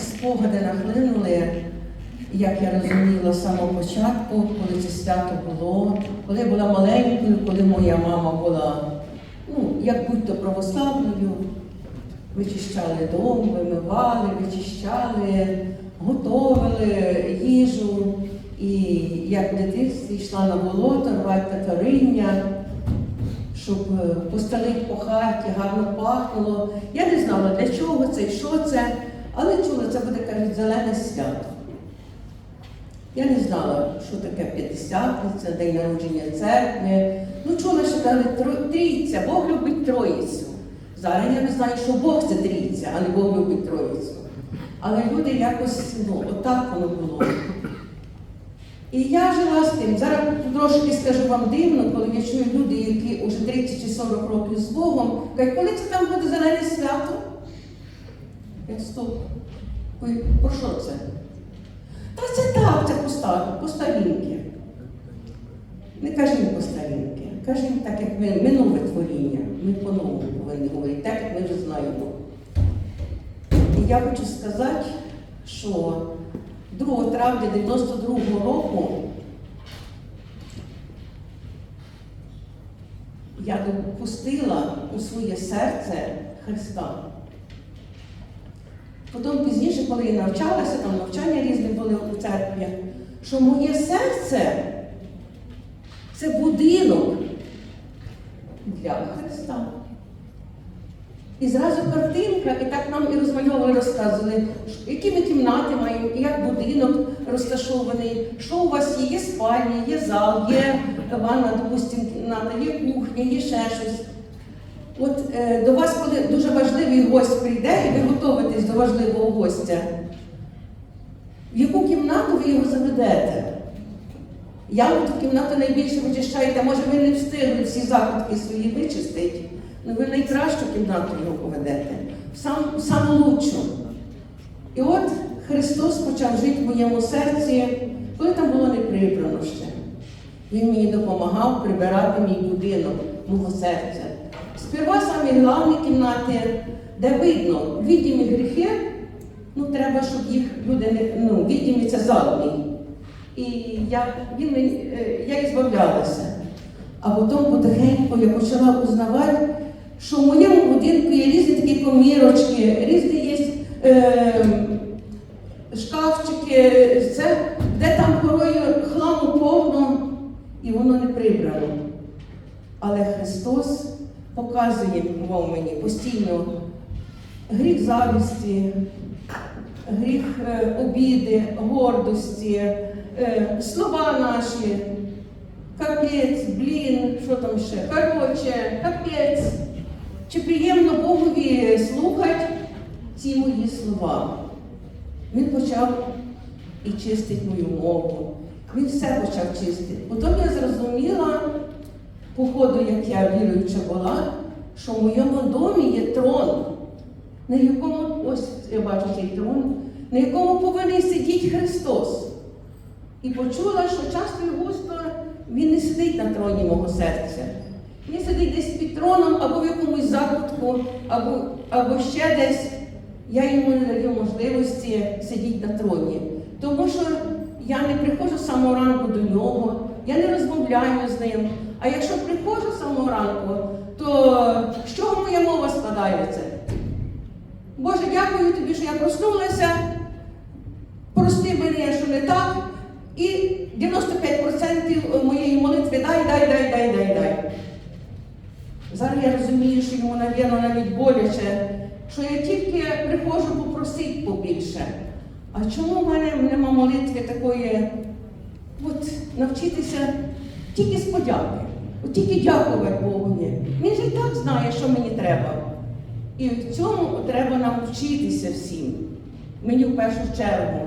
Спогади нахлинули, як я розуміла з самого початку, коли це свято було, коли я була маленькою, коли моя мама була, ну, як будь-то православною, вичищали дом, вимивали, вичищали, готовили їжу. І як в дитинстві йшла на болото, рвати на коріння, щоб е, постелити по хаті, гарно пахнуло. Я не знала, для чого це що це, але чула, це буде, кажуть, зелене свято. Я не знала, що таке п'ятдесятниця, день народження церкви. Ну, чула, що каже трійця, Бог любить троїцю. Зараз я не знаю, що Бог це трійця, а не Бог любить троїцю. Але люди якось, ну, отак воно було. І я жила з тим. Зараз трошки скажу вам дивно, коли я чую люди, які вже 30 чи 40 років з Богом, кажуть, коли це там буде зелене свято? Я стоп. Ви про що це? Та це так, це по старінки. Не кажіть по старінки, кажіть так, як ми, ми нове творіння. Ми по-новому повинні говорити, так як ми вже знаємо. І я хочу сказати, що 2 травня 92 року я допустила у своє серце Христа. Потім пізніше, коли я навчалася, там навчання різні були у церкві, що моє серце це будинок для Христа. І зразу картинка, і так нам і розмальовували, розказували, які ми кімнати маємо, і як будинок розташований, що у вас є, є спальня, є зал, є ванна, допустимо, кімната, є кухня, є ще щось. От е, до вас, коли дуже важливий гость прийде, і ви готуєтесь до важливого гостя, в яку кімнату ви його заведете? Я в ту кімнату найбільше вичищаєте, може ви не встигли всі закутки свої вичистити, але ви в найкращу кімнату його поведете, в сам, саму лучшу. І от Христос почав жити в моєму серці, коли там було не прибрано ще. Він мені допомагав прибирати мій будинок, мого серця. Сперва самі головні кімнати, де видно відімі гріхи, ну треба, щоб їх люди не ну, відімі це задні. І я, він, е, я і. А потім потихеньку я почала узнавати, що в моєму будинку є різні такі комірочки, різні є е, шкафчики, це, де там порою хламу повно, і воно не прибрано. Але Христос показує мов мені постійно гріх завісті, гріх е, обіди, гордості, е, слова наші, капець, блін, що там ще, короче, капець. Чи приємно Богові слухати ці мої слова? Він почав і чистить мою мову. Він все почав чистити. Потім я зрозуміла, по ходу, як я віруюча була, що в моєму домі є трон, на якому, ось я бачу цей трон, на якому повинен сидіти Христос. І почула, що часто і густо він не сидить на троні мого серця. Він сидить десь під троном або в якомусь закутку, або, або ще десь. Я йому не даю можливості сидіти на троні. Тому що я не приходжу з самого ранку до нього, я не розмовляю з ним. А якщо приходжу самого ранку, то з чого моя мова складається? Боже, дякую тобі, що я проснулася. Прости мене, що не так. І 95% моєї молитви дай, дай, дай, дай, дай, дай. Зараз я розумію, що йому, навірно, навіть боляче, що я тільки приходжу попросити побільше. А чому в мене нема молитви такої, от навчитися тільки з подяки, от тільки дякувати Богові. Він же так знає, що мені треба. І в цьому треба нам вчитися всім. Мені в першу чергу.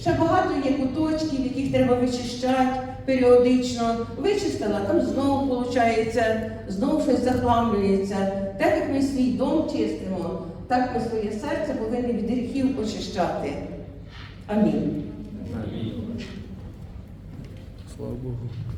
Ще багато є куточків, яких треба вичищати періодично. Вичистила, там знову виходить, знову щось захламлюється. Так як ми свій дом чистимо, так ми своє серце повинні від гріхів очищати. Амінь. Fogo.